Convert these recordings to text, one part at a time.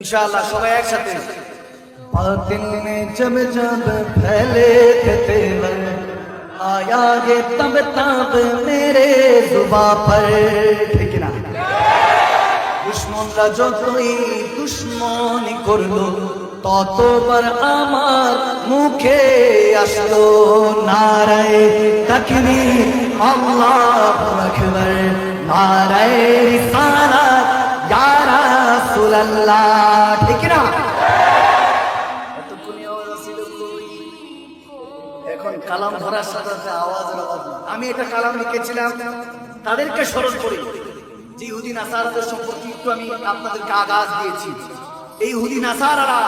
इंशाल्लाह সবাই একসাথে बातिल ने जब जब फैले थे तेवर आया ये तब तब मेरे जुबा पर ठीक ना দুশ্মনরা যতই দুশ্মনী করলো ততবার আমার মুখে আসলো নারায় তাকবি আল্লাহ আকবার নারায় রিসালাত ইয়া আমি এটা কালাম লিখেছিলাম, তাদেরকে স্মরণ করি। যে ইহুদিন, আসারদের সম্পর্কে একটু আমি আপনাদেরকে আগাজ দিয়েছি। এই ইহুদিন, আসারারা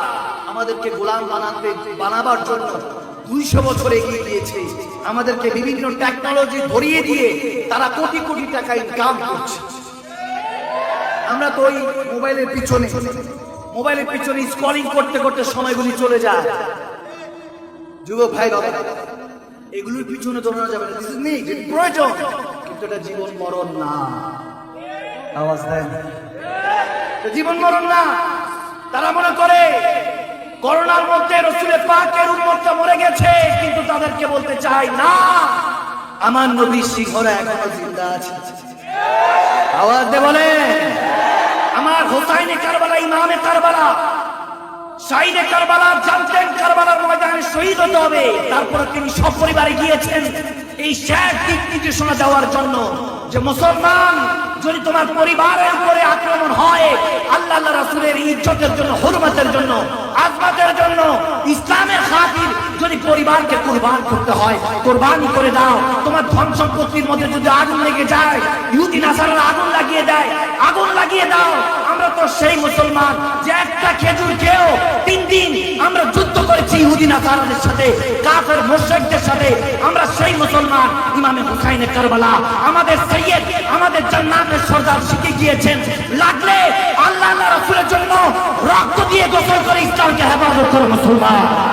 আমাদেরকে গোলাম বানাতে, বানাবার জন্য দুইশো বছর এগিয়ে গিয়েছে। আমাদেরকে বিভিন্ন টেকনোলজি ধরিয়ে দিয়ে তারা কোটি কোটি টাকা ইনকাম করছে। আমরা তো ওই মোবাইলের পিছনে মোবাইলের পিছনে স্ক্রলিং করতে করতে সময়গুলি চলে যায়। যুবক ভাই এগুলোর পিছনে দৌড়ানো যাবে না। Is need, এটি প্রয়োজন। কিন্তু এটা জীবন মরণ না। আওয়াজ দেন। জীবন মরণ না। তারা মনে করে করোনার মধ্যে রসুলের পাকের উন্মতটা মরে গেছে কিন্তু তাদেরকে বলতে চাই না আমার নবী সিংহরা এখনও জিন্দা আছে। আওয়াজ দে বলে হোসাইনে কারবালা, ইমামে কারবালা শাহিদে কারবালা, জানতেন কারবালার ময়দানে শহীদ হতে হবে। তারপরে তিনি সপরিবারে গিয়েছেন এই শেষ দিক নির্দেশনা দেওয়ার জন্য যে মুসলমান যদি তোমার পরিবারের উপরে আক্রমণ হয়, আল্লাহ আল্লাহ রাসূলের ইজ্জতের জন্য, হুরমতের জন্য, আজমাতের জন্য, ইসলামের খাতির যদি পরিবারকে কুরবান করতে হয়। কোরবানি করে দাও। তোমার ধন সম্পত্তির মধ্যে যদি আগুন লেগে যায়, ইহুদি নাসারারা আগুন লাগিয়ে দেয়। আগুন লাগিয়ে দাও। আমরা তো সেই মুসলমান যে একটা খেজুর খেয়েও তিন দিন আমরা যুদ্ধ করেছি ইহুদি নাসারাদের সাথে, কাফের মুশরিকদের সাথে। আমরা সেই মুসলমান ইমামে হুসাইনের কারবালা। আমাদের সৈয়দ, আমাদের জান্নাতের সর্দার শিখে গিয়েছেন। লাগলে আল্লাহ আল্লাহ রাসূলের জন্য রক্ত দিয়ে গোসল করে ইসলামকে হেফাজত করো মুসলমান।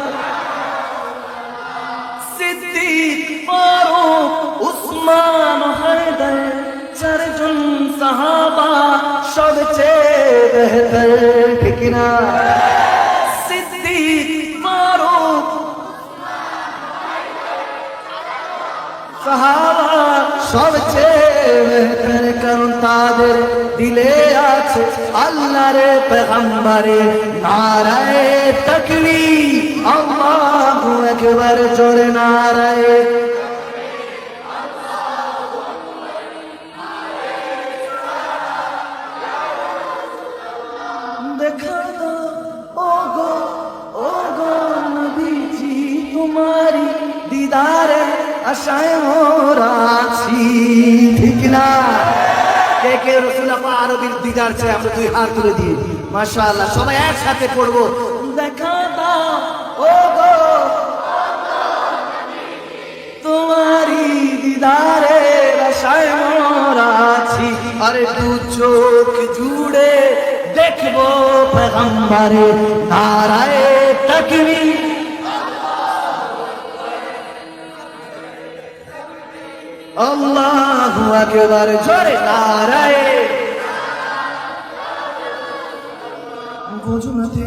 সবচেয়ে বেহতর ঠিক না সিদ্দিক ফারুক। সাহাবা সবচেয়ে বেহতর, কারণ তাদের দিলে আছে আল্লাহর পেগম্বরে নারায়ে তকবি আল্লাহু আকবার, জোরে নারায়ে আশায় মোরা ঠিক না? কে কে দিদার চাই আমরা দুই পড়ব। দেখা তোমারি দিদারে আশায় আরে দু চোখ জুড়ে দেখব পেগম্বরে, নারায়ে তকবীর। আল্লাহু আকবার জোরে নারায়ে। গজনাতে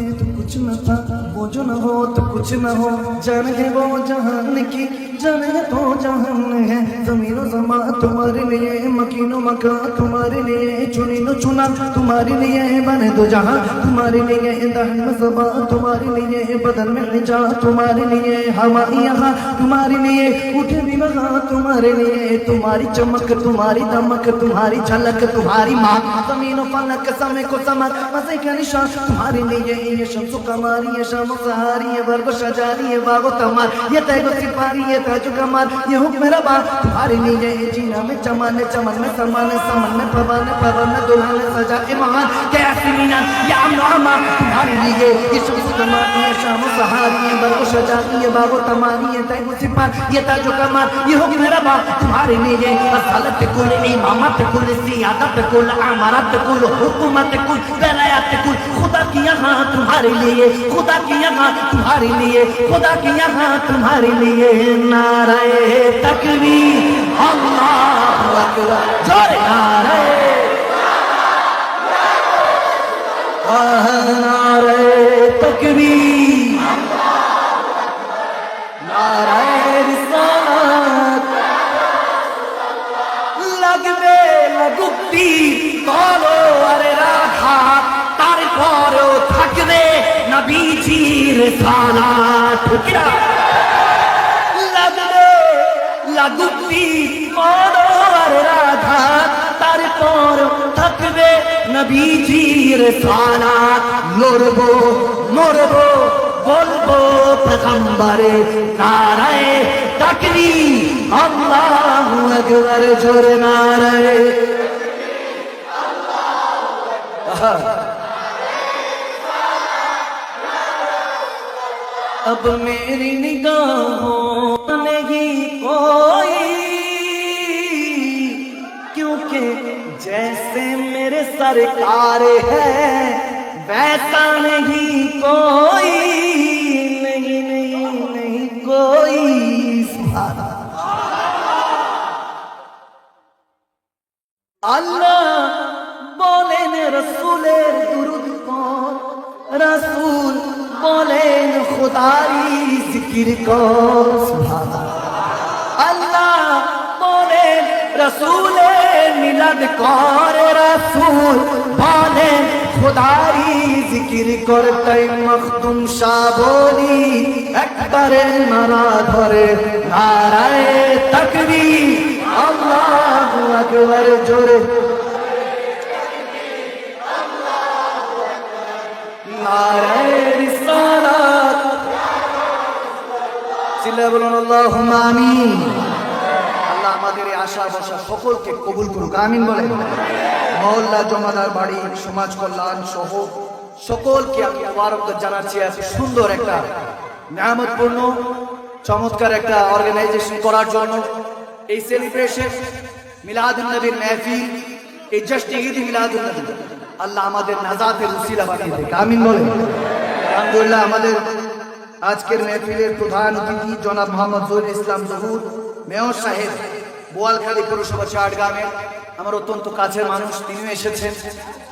बोझ न हो तो कुछ न हो, जान है वो जहान की, जान है तो जहान है। ज़मीन जमा तुम्हारे लिए, मकीनो मका तुम्हारे लिए चुनी नो चुना तुम्हारे लिए बने दो जहाँ। तुम्हारे लिए दहन में जबा तुम्हारे लिए, बदन में जा तुम्हारे लिए हवा यहाँ तुम्हारे लिए, उठे भी वहाँ तुम्हारे लिए। तुम्हारी चमक, तुम्हारी दमक, तुम्हारी झलक, तुम्हारी माँ ज़मीन फलक समय को समक मज़े का निशान? तुम्हारे लिए ये शम्सु कमारी ये शाम सहारी ये वर्ग शजारी ये बागो तमार। ये तैगो सिपारी ये ताजु कमार ये हुक्म मेरा बा तुम्हारे लिए ये जीना में चमन चमन में समान समन में पवन पवन में सजा ईमान कैसी मीना? या अम्मा तुम्हारे लिए ये शम्सु कमारी ये शाम सहारी ये वर्ग शजारी ये बागो तमारी। ये तैगो सिपार ये ताजु कमार ये हुक्म मेरा बा तुम्हारे लिए असलत कुल इमामत कुल सियादत कुल अमरत कुल हुकूमत कुल वलायत खुदा की यहाँ तुम्हारे लिए, खुदा की यहाँ तुम्हारे लिए खुदा की यहाँ तुम्हारे लिए नाराए तकबीर अल्लाहु अकबर जोरे नाराए নবীজির সালা ঠিকরা লাগবে লাগুক্তি বলো আরে রাখা তারপর থাকবে নবীজির সালা লড়বো, মরবো, বলব পেগম্বরে নারায়। তাকবি আল্লাহু আকবার, জোরে নারায়। अब मेरी निगाहों नहीं कोई। क्योंकि जैसे मेरे सरकार है, वैसा नहीं कोई। नहीं नहीं नहीं कोई अल्लाह बोले ने रसूल दुरुद को, रसूल বলেন খোদারি জিকির কর। আল্লাহ বলেন রসুলের মিলাদ কর রসুল। বলেন, খোদারি জিকির করতে মখদুম শাহ একবারে মারা ধরে। নারায় তকবীর, আল্লাহু আকবার জোরে। নারায় চিল্লা বলুন, আল্লাহুম্মা আমিন। আল্লাহ আমাদের এই আশা বসা সকলকে কবুল করুক, আমিন বলেন। মহল্লা, জমাদার বাড়ি, সমাজ কল্যাণ সহ সকলকে আমি মুবারক জানাচ্ছি এত সুন্দর একটা, নিয়ামতপূর্ণ, চমৎকার একটা অর্গানাইজেশন করার জন্য। এই সেলিব্রেশন মিলাদুন নবীর মেহফিল, এই জাস্ট ঈদ মিলাদুন নবী। আল্লাহ আমাদের নাজাতের উসিলা বানিয়ে দেয় আমিন বলেন। আলহামদুলিল্লাহ, আমাদের আজকের মেহফিলের প্রধান অতিথি জনাব মোহাম্মদ জহুর ইসলাম জহুর, মেয়র সাহেব, বোয়ালখালী পৌরসভা চাটগ্রামে আমার অত্যন্ত কাছের মানুষ, তিনিও এসেছেন।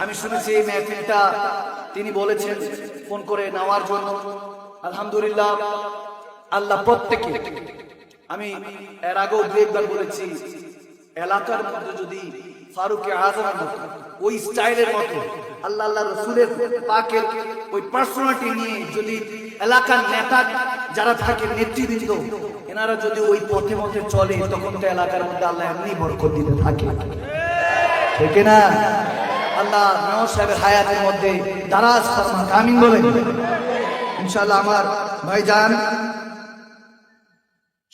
আমি শুনেছি এই মেহফিলটা তিনি বলেছেন ফোন করে নেওয়ার জন্য। আলহামদুলিল্লাহ, আল্লাহ প্রত্যেকে, আমি এর আগেও দু একবার বলেছি, এলাকার মধ্যে যদি ফারুক আজমের মতো ওই স্টাইলের মতো। আল্লাহ আল্লাহ রসুলের পাকের ওই পার্সোনালিটি নিয়ে যদি এলাকার নেতা যারা থাকে নেতৃবৃন্দ, এনারা যদি ওই পথে পথে চলে, তখন তো এলাকার মধ্যে আল্লাহ এমনি বরকত দিতে থাকে। ঠিক না? আল্লাহ মেয়র সাহেবের হায়াতের মধ্যে দারাজ ফরমান আমিন বলেন। ইনশাআল্লাহ আমার ভাইজান,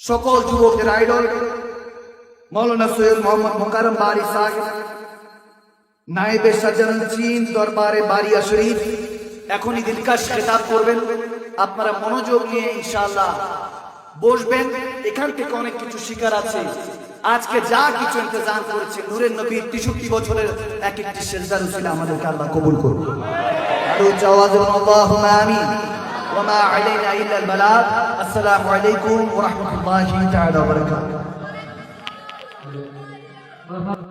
সকল যুবকের আইডল মৌলানা সৈয়দ মোহাম্মদ মোকারম বাড়ি সাহেব নাইবে সাজান চীন দরবারে বাড়িয়া শরীফ, এখনই দিলকাশ খেতাব করবেন। আপনারা মনোযোগ নিয়ে ইনশাল্লাহ বসবেন। এখান থেকে অনেক কিছু শিকার আছে। আজকে যা কিছু ইন্তজাম করেছে নূরের নবীর তেষট্টি বছরের এক একটি সেজদার ছিল আমাদেরকে আল্লাহ কবুল করুন আরও চাওয়াজ আল্লাহুম্মা আমিন। ওয়া মা আলাইনা ইল্লা Hello,